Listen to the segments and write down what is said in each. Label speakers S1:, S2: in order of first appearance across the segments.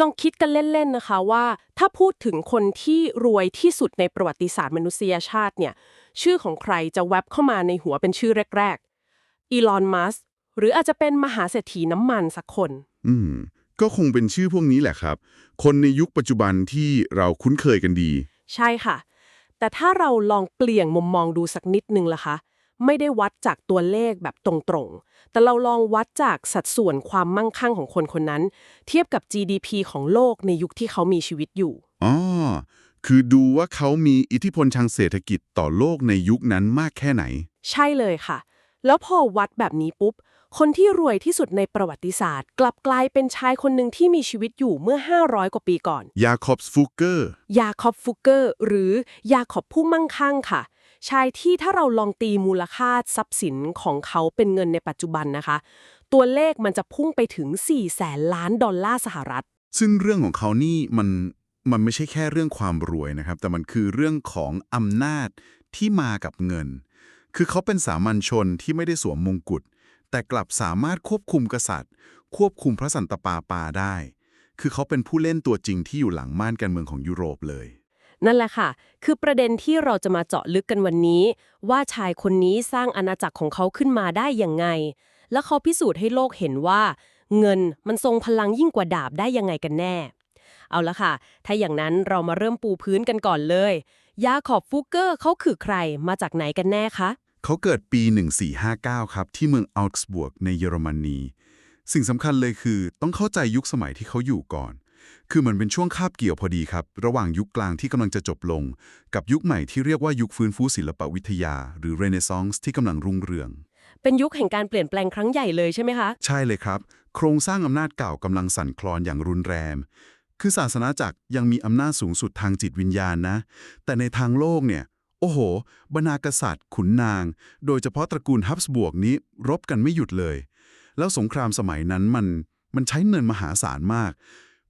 S1: ลองคิดกันเล่นๆนะคะว่า ถ้าพูดถึงคนที่รวยที่สุดในประวัติศาสตร์มนุษยชาติเนี่ย ชื่อของใครจะแวบเข้ามาในหัวเป็นชื่อแรกๆอีลอนมัสก์หรืออาจจะเป็นมหาเศรษฐีน้ำมันสักคน
S2: อืม ก็คงเป็นชื่อพวกนี้แหละครับ คนในยุคปัจจุบันที่เราคุ้นเคยกันดี
S1: ใช่ค่ะ แต่ถ้าเราลองเปลี่ยนมุมมองดูสักนิดนึงล่ะคะ ไม่ได้วัดจากตัวเลขแบบตรงๆ แต่เราลองวัดจากสัดส่วนความมั่งคั่งของคนคนนั้น เทียบกับ GDP ของโลกในยุคที่เขามีชีวิตอยู่
S2: อ๋อ คือดูว่าเขามีอิทธิพลทางเศรษฐกิจต่อโลกในยุคนั้นมากแค่ไหน
S1: ใช่เลยค่ะ แล้วพอวัดแบบนี้ปุ๊บ คนที่รวยที่สุดในประวัติศาสตร์ กลับกลายเป็นชายคนหนึ่งที่มีชีวิตอยู่เมื่อ 500 กว่าปีก่อน
S2: ยาคอบส์ฟูเกอร์
S1: ยาคอบฟุกเกอร์ หรือยาขอบผู้มั่งคั่งค่ะชายที่ถ้าเราลองตีมูลค่าทรัพย์สินของเขาเป็นเงินในปัจจุบันนะคะ ตัวเลขมันจะพุ่งไปถึง4แสนล้านดอลลาร์สหรัฐ
S2: ซึ่งเรื่องของเขานี่มันมันไม่ใช่แค่เรื่องความรวยนะครับ แต่มันคือเรื่องของอำนาจที่มากับเงิน คือเขาเป็นสามัญชนที่ไม่ได้สวมมงกุฎแต่กลับสามารถควบคุมกษัตริย์ ควบคุมพระสันตะปาปาได้ คือเขาเป็นผู้เล่นตัวจริงที่อยู่หลังม่านการเมืองของยุโรปเลย
S1: นั่นแหละค่ะ คือประเด็นที่เราจะมาเจาะลึกกันวันนี้ ว่าชายคนนี้สร้างอาณาจักรของเขาขึ้นมาได้ยังไง และเขาพิสูจน์ให้โลกเห็นว่า เงินมันทรงพลังยิ่งกว่าดาบได้ยังไงกันแน่ เอาละค่ะ ถ้าอย่างนั้นเรามาเริ่มปูพื้นกันก่อนเลย ยาขอบฟูเกอร์เขาคือใครมาจากไหนกันแน่คะ
S2: เขาเกิดปี 1459 ครับ ที่เมืองอัลส์บวกในเยอรมนี สิ่งสำคัญเลยคือต้องเข้าใจยุคสมัยที่เขาอยู่ก่อน คือมันเป็นช่วงคาบเกี่ยวพอดีครับ ระหว่างยุคกลางที่กำลังจะจบลง กับยุคใหม่ที่เรียกว่ายุคฟื้นฟูศิลปวิทยา หรือเรเนซองส์ที่กำลังรุ่งเรือง
S1: เป็นยุคแห่งการเปลี่ยนแปลงครั้งใหญ่เลยใช่ไหมคะ
S2: ใช่เลยครับ โครงสร้างอำนาจเก่ากำลังสั่นคลอนอย่างรุนแรง คือศาสนาจักรยังมีอำนาจสูงสุดทางจิตวิญญาณนะ แต่ในทางโลกเนี่ย โอ้โห บรรณากษัตริย์ ขุนนาง โดยเฉพาะตระกูลฮับสบวกนี้รบกันไม่หยุดเลย แล้วสงครามสมัยนั้นมันมันใช้เงินมหาศาลมาก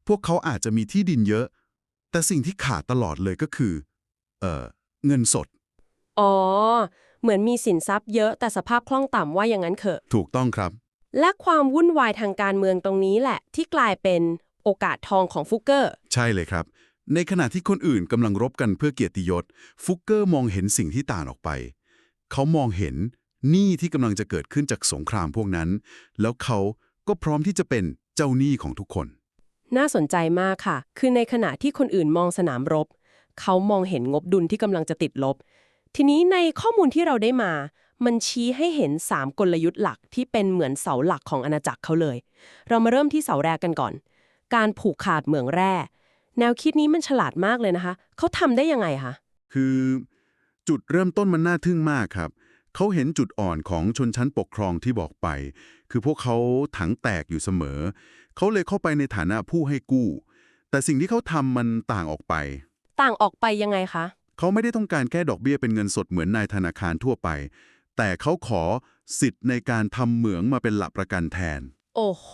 S2: พวกเขาอาจจะมีที่ดินเยอะ แต่สิ่งที่ขาดตลอดเลยก็คือ เอ่อเงินสด
S1: อ๋อ เหมือนมีสินทรัพย์เยอะแต่สภาพคล่องต่ำว่าอย่างนั้นเถอะ
S2: ถูกต้องครับ
S1: และความวุ่นวายทางการเมืองตรงนี้แหละ ที่กลายเป็นโอกาสทองของฟุกเกอร์
S2: ใช่เลยครับ ในขณะที่คนอื่นกำลังรบกันเพื่อเกียรติยศ ฟุกเกอร์มองเห็นสิ่งที่ต่างออกไป เขามองเห็นหนี้ที่กำลังจะเกิดขึ้นจากสงครามพวกนั้น แล้วเขาก็พร้อมที่จะเป็นเจ้าหนี้ของทุกคน
S1: น่าสนใจมากค่ะ คือในขณะที่คนอื่นมองสนามรบ เขามองเห็นงบดุลที่กำลังจะติดลบ ทีนี้ในข้อมูลที่เราได้มา มันชี้ให้เห็น 3 กลยุทธ์หลักที่เป็นเหมือนเสาหลักของอาณาจักรเขาเลย เรามาเริ่มที่เสาแรกกันก่อน การผูกขาดเหมืองแร่ แนวคิดนี้มันฉลาดมากเลยนะคะ เขาทำได้ยังไงคะ
S2: คือจุดเริ่มต้นมันน่าทึ่งมากครับ เขาเห็นจุดอ่อนของชนชั้นปกครองที่บอกไป คือพวกเขาถังแตกอยู่เสมอ เขาเลยเข้าไปในฐานะผู้ให้กู้ แต่สิ่งที่เขาทำมันต่างออกไป
S1: ต่างออกไปยังไงคะ
S2: เขาไม่ได้ต้องการแค่ดอกเบี้ยเป็นเงินสดเหมือนนายธนาคารทั่วไป แต่เขาขอสิทธิ์ในการทำเหมืองมาเป็นหลักประกันแทน
S1: โอ้โห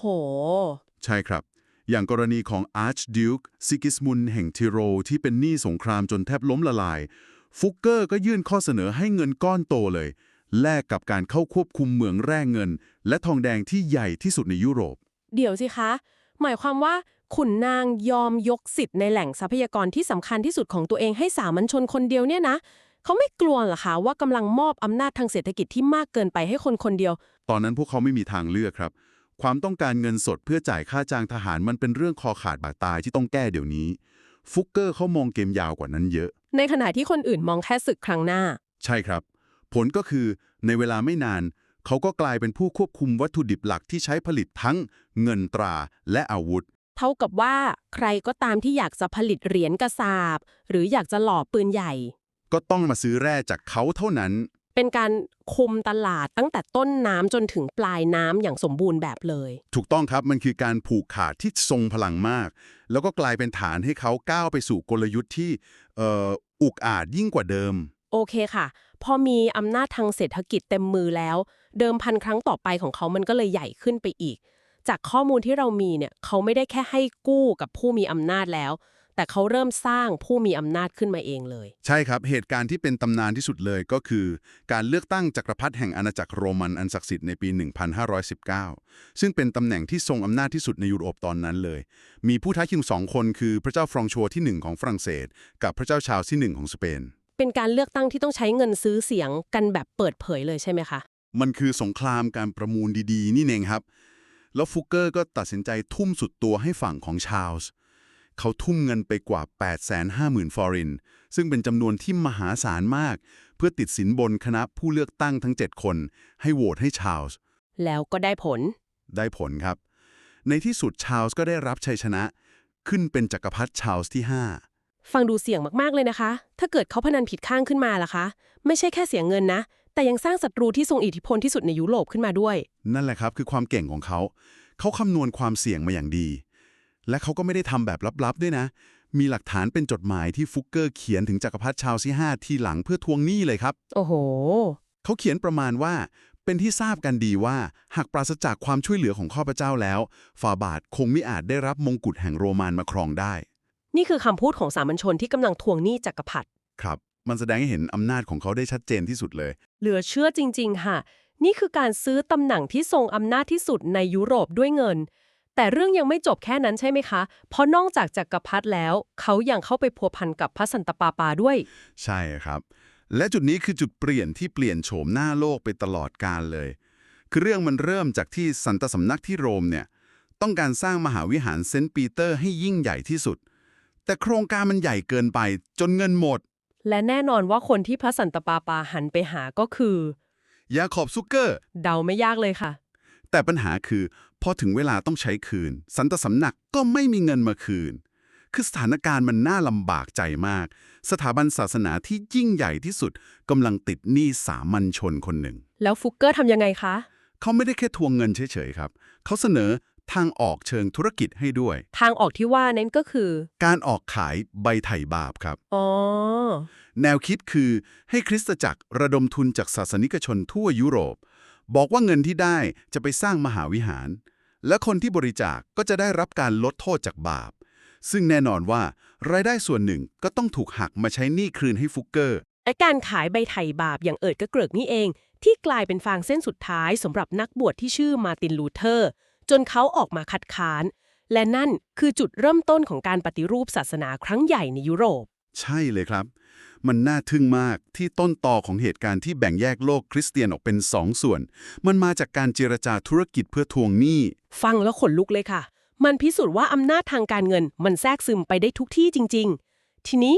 S2: ใช่ครับ อย่างกรณีของ Archduke ซิกิสมุนแห่งทิโรที่เป็นหนี้สงครามจนแทบล้มละลาย ฟุกเกอร์ก็ยื่นข้อเสนอให้เงินก้อนโตเลย แลกกับการเข้าควบคุมเหมืองแร่เงิน และทองแดงที่ใหญ่ที่สุดในยุโรป
S1: เดี๋ยวสิคะ หมายความว่าขุนนางยอมยกสิทธิ์ในแหล่งทรัพยากรที่สำคัญที่สุดของตัวเองให้สามัญชนคนเดียวเนี่ยนะเขาไม่กลัวเหรอคะว่ากำลังมอบอำนาจทางเศรษฐกิจที่มากเกินไปให้คนคนเดียว
S2: ตอนนั้นพวกเขาไม่มีทางเลือกครับ ความต้องการเงินสดเพื่อจ่ายค่าจ้างทหารมันเป็นเรื่องคอขาดบาดตายที่ต้องแก้เดี๋ยวนี้ ฟุกเกอร์เขามองเกมยาวกว่านั้นเยอะ
S1: ในขณะที่คนอื่นมองแค่ศึกครั้งหน้า
S2: ใช่ครับ ผลก็คือในเวลาไม่นาน เขาก็กลายเป็นผู้ควบคุมวัตถุดิบหลักที่ใช้ผลิตทั้งเงินตราและอาวุธ
S1: เท่ากับว่าใครก็ตามที่อยากจะผลิตเหรียญกระสาบ หรืออยากจะหล่อปืนใหญ่
S2: ก็ต้องมาซื้อแร่จากเขาเท่านั้น
S1: เป็นการคุมตลาดตั้งแต่ต้นน้ำจนถึงปลายน้ำอย่างสมบูรณ์แบบเลย
S2: ถูกต้องครับมันคือการผูกขาดที่ทรงพลังมาก แล้วก็กลายเป็นฐานให้เขาก้าวไปสู่กลยุทธ์ที่เอ่ออุกอาจยิ่งกว่าเดิม
S1: โอเคค่ะ พอมีอำนาจทางเศรษฐกิจเต็มมือแล้ว เดิมพันครั้งต่อไปของเขามันก็เลยใหญ่ขึ้นไปอีก จากข้อมูลที่เรามีเนี่ยเขาไม่ได้แค่ให้กู้กับผู้มีอำนาจแล้ว แต่เขาเริ่มสร้างผู้มีอำนาจขึ้นมาเองเลย
S2: ใช่ครับ เหตุการณ์ที่เป็นตำนานที่สุดเลยก็คือ การเลือกตั้งจักรพรรดิแห่งอาณาจักรโรมันอันศักดิ์สิทธิ์ในปี 1519 ซึ่งเป็นตำแหน่งที่ทรงอำนาจที่สุดในยุโรปตอนนั้นเลย มีผู้ท้าชิงสองคนคือพระเจ้าฟรองชัวที่หนึ่งของฝรั่งเศส กับพระเจ้าชาร์ลส์ที่หนึ่งของสเปน
S1: เป็นการเลือกตั้งที่ต้องใช้เงินซื้อเสียงกันแบบเปิดเผยเลยใช่ไหมคะ
S2: มันคือสงครามการประมูลดีๆ นี่เองครับ แล้วฟุกเกอร์ก็ตัดสินใจทุ่มสุดตัวให้ฝั่งของชาร์ลส์เขาทุ่มเงินไปกว่า 850,000 ฟอริน ซึ่งเป็นจำนวนที่มหาศาลมาก เพื่อติดสินบนคณะผู้เลือกตั้งทั้ง 7 คน ให้โหวตให้ชาร์ลส์
S1: แล้วก็ได้ผล
S2: ได้ผลครับ ในที่สุดชาร์ลส์ก็ได้รับชัยชนะ ขึ้นเป็นจักรพรรดิชาร์ลส์ที่
S1: ฟังดูเสี่ยงมากๆเลยนะคะ ถ้าเกิดเขาพนันผิดข้างขึ้นมาล่ะคะ ไม่ใช่แค่เสียเงินนะ แต่ยังสร้างศัตรูที่ทรงอิทธิพลที่สุดในยุโรปขึ้นมาด้วย
S2: 5นั่นแหละครับคือความเก่งของเขา เขาคำนวณความเสี่ยงมาอย่างดี และเขาก็ไม่ได้ทำแบบลับๆด้วยนะ มีหลักฐานเป็นจดหมายที่ฟุกเกอร์เขียนถึงจักรพรรดิชาร์ลส์ที่5ทีหลังเพื่อทวงหนี้เลยครับ
S1: โอ้โห
S2: เขาเขียนประมาณว่า เป็นที่ทราบกันดีว่า หากปราศจากความช่วยเหลือของข้าพเจ้าแล้วฟาบาทคงไม่อาจได้รับมงกุฎแห่งโรมันมาครองได้
S1: นี่คือคำพูดของสามัญชนที่กำลังทวงหนี้จักรพรรดิ
S2: ครับ มันแสดงให้เห็นอำนาจของเขาได้ชัดเจนที่สุดเลย
S1: เหลือเชื่อจริง ๆ ค่ะ นี่คือการซื้อตำแหน่งที่ทรงอำนาจที่สุดในยุโรปด้วยเงิน แต่เรื่องยังไม่จบแค่นั้นใช่ไหมคะ เพราะนอกจากจักรพรรดิแล้ว เขายังเข้าไปพัวพันกับพระสันตะปาปาด้วย
S2: ใช่ครับ และจุดนี้คือจุดเปลี่ยนที่เปลี่ยนโฉมหน้าโลกไปตลอดกาลเลย คือเรื่องมันเริ่มจากที่สันตสำนักที่โรมเนี่ยต้องการสร้างมหาวิหารเซนต์ปีเตอร์ให้ยิ่งใหญ่ที่สุด แต่โครงการมันใหญ่เกินไป จนเงินหมด
S1: และแน่นอนว่าคนที่พระสันตะปาปาหันไปหาก็คือ
S2: ยาขอบซุกเกอร์
S1: เดาไม่ยากเลยค่ะ
S2: แต่ปัญหาคือพอถึงเวลาต้องใช้คืน สันตสำนักก็ไม่มีเงินมาคืน คือสถานการณ์มันน่าลำบากใจมาก สถาบันศาสนาที่ยิ่งใหญ่ที่สุดกำลังติดหนี้สามัญชนคนหนึ่ง
S1: แล้วฟุกเกอร์ทำยังไงคะ
S2: เขาไม่ได้แค่ทวงเงินเฉยๆครับ เขาเสนอ ทางออกเชิงธุรกิจให้ด้วย
S1: ทางออกที่ว่านั้นก็คือ
S2: การออกขายใบไถ่บาปครับ
S1: อ๋อ
S2: แนวคิดคือให้คริสตจักรระดมทุนจากศาสนิกชนทั่วยุโรป บอกว่าเงินที่ได้จะไปสร้างมหาวิหาร และคนที่บริจาคก็จะได้รับการลดโทษจากบาป ซึ่งแน่นอนว่ารายได้ส่วนหนึ่งก็ต้องถูกหักมาใช้หนี้คืนให้ฟุกเกอร์
S1: และการขายใบไถ่บาปอย่างเอิดกระเกริกนี่เอง ที่กลายเป็นฟางเส้นสุดท้ายสำหรับนักบวชที่ชื่อมาร์ตินลูเทอร์ จนเขาออกมาคัดค้าน และนั่นคือจุดเริ่มต้นของการปฏิรูปศาสนาครั้งใหญ่ในยุโรป
S2: ใช่เลยครับ มันน่าทึ่งมากที่ต้นตอของเหตุการณ์ที่แบ่งแยกโลกคริสเตียนออกเป็นสองส่วน มันมาจากการเจรจาธุรกิจเพื่อทวงหนี้
S1: ฟังแล้วขนลุกเลยค่ะ มันพิสูจน์ว่าอำนาจทางการเงิน มันแทรกซึมไปได้ทุกที่จริง ๆ ทีนี้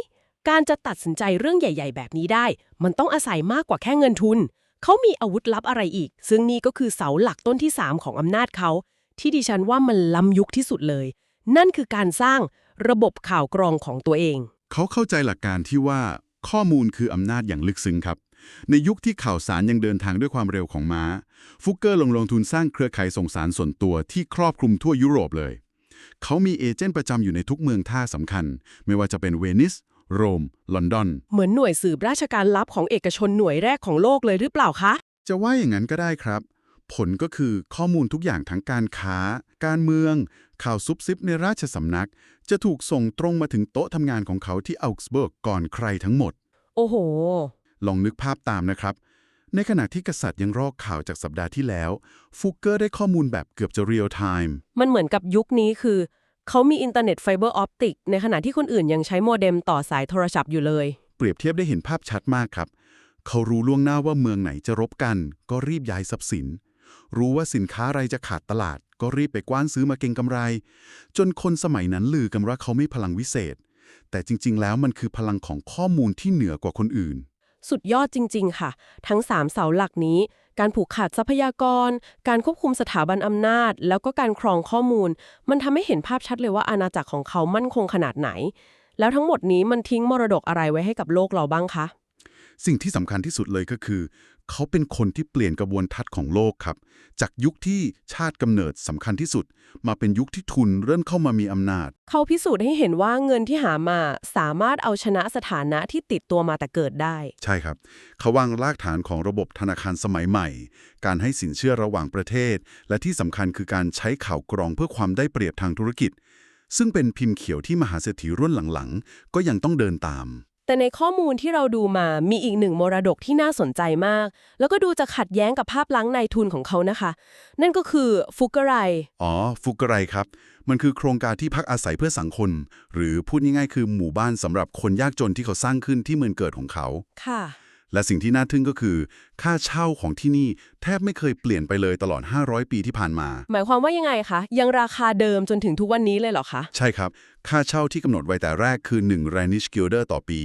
S1: การจะตัดสินใจเรื่องใหญ่ ๆ แบบนี้ได้ มันต้องอาศัยมากกว่าแค่เงินทุน เขามีอาวุธลับอะไรอีก ซึ่งนี่ก็คือเสาหลักต้นที่ 3 ของอำนาจเขา ที่ดิฉันว่ามันล้ำยุคที่สุดเลย นั่นคือการสร้างระบบข่าวกรองของตัวเอง
S2: เขาเข้าใจหลักการที่ว่าข้อมูลคืออำนาจอย่างลึกซึ้งครับ ในยุคที่ข่าวสารยังเดินทางด้วยความเร็วของม้า ฟุกเกอร์ลงลงทุนสร้างเครือข่ายส่งสารส่วนตัวที่ครอบคลุมทั่วยุโรปเลย เขามีเอเจนต์ประจำอยู่ในทุกเมืองท่าสำคัญ ไม่ว่าจะเป็นเวนิส โรม ลอนดอน
S1: เหมือนหน่วยสืบราชการลับของเอกชนหน่วยแรกของโลกเลยหรือเปล่าคะ
S2: จะว่าอย่างนั้นก็ได้ครับ ผลก็คือข้อมูลทุกอย่างทั้งการค้า การเมือง ข่าวซุบซิบในราชสำนัก จะถูกส่งตรงมาถึงโต๊ะทำงานของเขาที่อัลกสเบิร์กก่อนใครทั้งหมด
S1: โอ้โห
S2: ลองนึกภาพตามนะครับ ในขณะที่กษัตริย์ยังรอข่าวจากสัปดาห์ที่แล้วฟุกเกอร์ได้ข้อมูลแบบเกือบจะเรียลไทม์
S1: มันเหมือนกับยุคนี้คือ เขามีอินเทอร์เน็ตไฟเบอร์ออปติกในขณะที่คนอื่นยังใช้โมเด็มต่อสายโทรศัพท์อยู่เลย
S2: เปรียบเทียบได้เห็นภาพชัดมากครับเขารู้ล่วงหน้าว่าเมืองไหนจะรบกัน ก็รีบย้ายทรัพย์สิน รู้ว่าสินค้าอะไรจะขาดตลาด ก็รีบไปกว้านซื้อมาเก็งกำไร จนคนสมัยนั้นลือกันว่าเขาไม่พลังวิเศษ แต่จริง ๆ แล้วมันคือพลังของข้อมูลที่เหนือกว่าคนอื่น
S1: สุดยอดจริง ๆ ค่ะ ทั้ง 3 เสาหลักนี้ การผูกขาดทรัพยากร การควบคุมสถาบันอำนาจ แล้วก็การครองข้อมูล มันทำให้เห็นภาพชัดเลยว่าอาณาจักรของเขามั่นคงขนาดไหน แล้วทั้งหมดนี้มันทิ้งมรดกอะไรไว้ให้กับโลกเราบ้างคะ
S2: สิ่งที่สำคัญที่สุดเลยก็คือ เขาเป็นคนที่เปลี่ยนกระบวนทัศน์ของโลกครับ จากยุคที่ชาติกำเนิดสำคัญที่สุด มาเป็นยุคที่ทุนเริ่มเข้ามามีอำนาจ
S1: เขาพิสูจน์ให้เห็นว่าเงินที่หามาสามารถเอาชนะสถานะที่ติดตัวมาแต่เกิดได้
S2: ใช่ครับ เขาวางรากฐานของระบบธนาคารสมัยใหม่ การให้สินเชื่อระหว่างประเทศ และที่สำคัญคือการใช้ข่าวกรองเพื่อความได้เปรียบทางธุรกิจ ซึ่งเป็นพิมพ์เขียวที่มหาเศรษฐีรุ่นหลังๆ ก็ยังต้องเดินตาม
S1: แต่ในข้อมูลที่เราดูมามีอีกหนึ่งมรดกที่น่าสนใจมาก แล้วก็ดูจะขัดแย้งกับภาพลักษณ์นายทุนของเขานะคะ นั่นก็คือฟุกเกอไร
S2: อ๋อ ฟุกไรครับ มันคือโครงการที่พักอาศัยเพื่อสังคม หรือพูดง่ายๆคือหมู่บ้านสำหรับคนยากจนที่เขาสร้างขึ้นที่เมืองเกิดของเขา
S1: ค่ะ
S2: และสิ่งที่น่าทึ่งก็คือ ค่าเช่าของที่นี่แทบไม่เคยเปลี่ยนไปเลยตลอด 500 ปีที่ผ่านมา
S1: หมายความว่ายังไงคะ ยังราคาเดิมจนถึงทุกวันนี้เลยเหรอคะ
S2: ใช่ครับ ค่าเช่าที่กำหนดไว้แต่แรกคือ 1 r a n i s h Guilder ต่อปี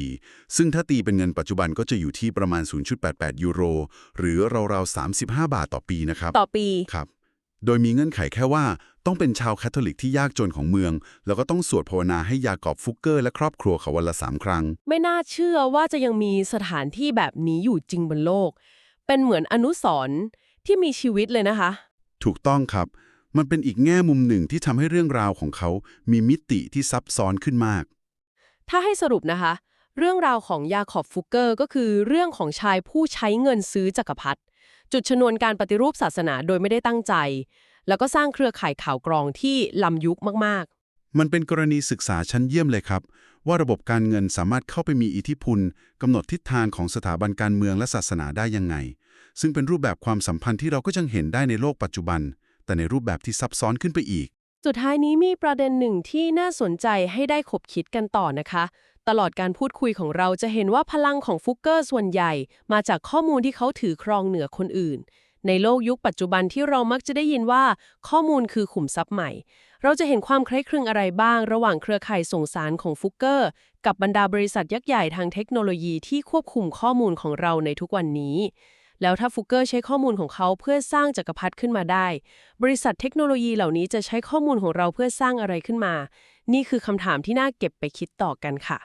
S2: ซึ่งถ้าตีเป็นเงินปัจจุบันก็จะอยู่ที่ประมาณ 0.88 ยูโร หรือราวๆ35 บาทต่อปีนะครับ
S1: ต่อปี
S2: ครับ โดยมีเงื่อนไขแค่ว่าต้องเป็นชาวแคทอลิกที่ยากจนของเมือง แล้วก็ต้องสวดภาวนาให้ยากอบฟุกเกอร์และครอบครัวเขาวันละสามครั้ง
S1: ไม่น่าเชื่อว่าจะยังมีสถานที่แบบนี้อยู่จริงบนโลก เป็นเหมือนอนุสรณ์ที่มีชีวิตเลยนะคะ
S2: ถูกต้องครับ มันเป็นอีกแง่มุมหนึ่งที่ทำให้เรื่องราวของเขา มีมิติที่ซับซ้อนขึ้นมาก
S1: ถ้าให้สรุปนะคะ เรื่องราวของยาขอบฟุกเกอร์ก็คือเรื่องของชายผู้ใช้เงินซื้อจักรพรรดิ จุดชนวนการปฏิรูปศาสนาโดยไม่ได้ตั้งใจ แล้วก็สร้างเครือข่ายข่าวกรองที่ล้ำยุคมากๆ
S2: มันเป็นกรณีศึกษาชั้นเยี่ยมเลยครับ ว่าระบบการเงินสามารถเข้าไปมีอิทธิพลกำหนดทิศทางของสถาบันการเมืองและศาสนาได้ยังไง ซึ่งเป็นรูปแบบความสัมพันธ์ที่เราก็ยังเห็นได้ในโลกปัจจุบัน แต่ในรูปแบบที่ซับซ้อนขึ้นไปอีก
S1: สุดท้ายนี้มีประเด็นหนึ่งที่น่าสนใจให้ได้ขบคิดกันต่อนะคะ ตลอดการพูดคุยของเราจะเห็นว่าพลังของฟุกเกอร์ส่วนใหญ่ มาจากข้อมูลที่เขาถือครองเหนือคนอื่น ในโลกยุคปัจจุบันที่เรามักจะได้ยินว่า ข้อมูลคือขุมทรัพย์ใหม่ เราจะเห็นความคล้ายคลึงอะไรบ้าง ระหว่างเครือข่ายส่งสารของฟุกเกอร์ กับบรรดาบริษัทยักษ์ใหญ่ทางเทคโนโลยีที่ควบคุมข้อมูลของเราในทุกวันนี้ แล้วถ้าฟุกเกอร์ใช้ข้อมูลของเขาเพื่อสร้างจักรพรรดิขึ้นมาได้ บริษัทเทคโนโลยีเหล่านี้จะใช้ข้อมูลของเราเพื่อสร้างอะไรขึ้นมา นี่คือคำถามที่น่าเก็บไปคิดต่อกันค่ะ